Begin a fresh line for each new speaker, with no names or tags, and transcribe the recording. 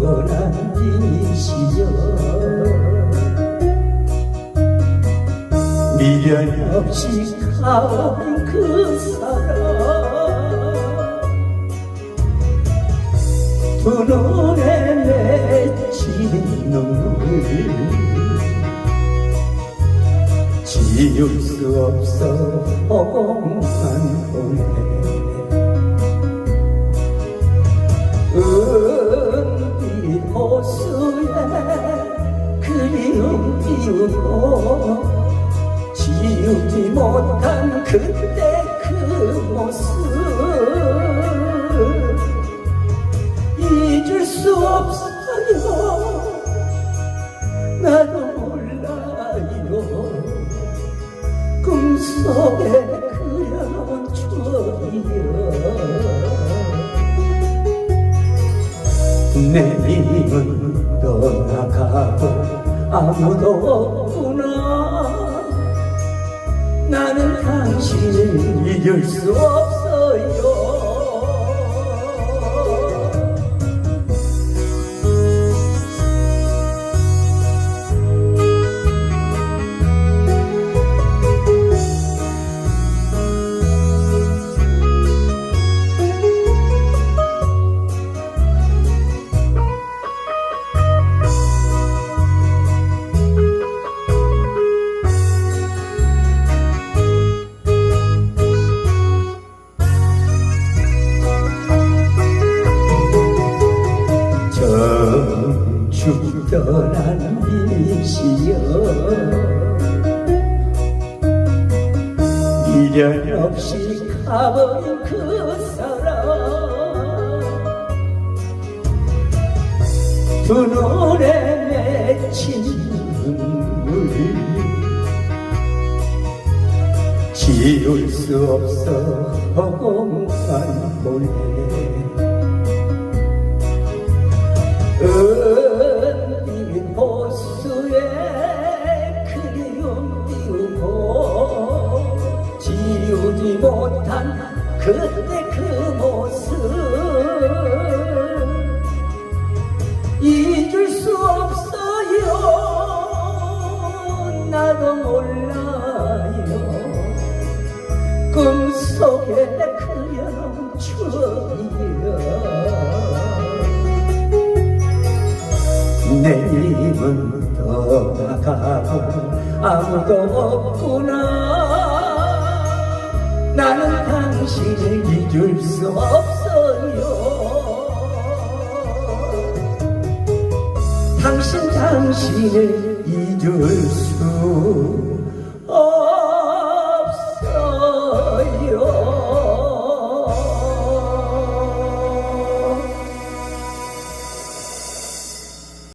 떠난 이 시절 미련 없이 가버린 그 사람 두 눈에 맺힌 눈물 지울 수 없어 허공만 보 띄우고 지우지 못한 그때 그 모습 잊을 수 없어요. 나도 몰라요. 꿈속에 그려놓은 추억이여. 내님은 떠나가고 아무도 없구나. 나는 당신을 잊을 수 없어 떠난 일시여. 미련 없이 가버린 그 사람. 두 눈에 맺힌 눈물. 지울 수 없어 허공만 보내 못한 그때 그 모습. 잊을 수 없어요. 나도 몰라요. 꿈속에 그려놓은 추억이여 내님은 떠나가고 아무도 없구나 당신을 잊을 수 없어요. 당신 당신을 잊을 수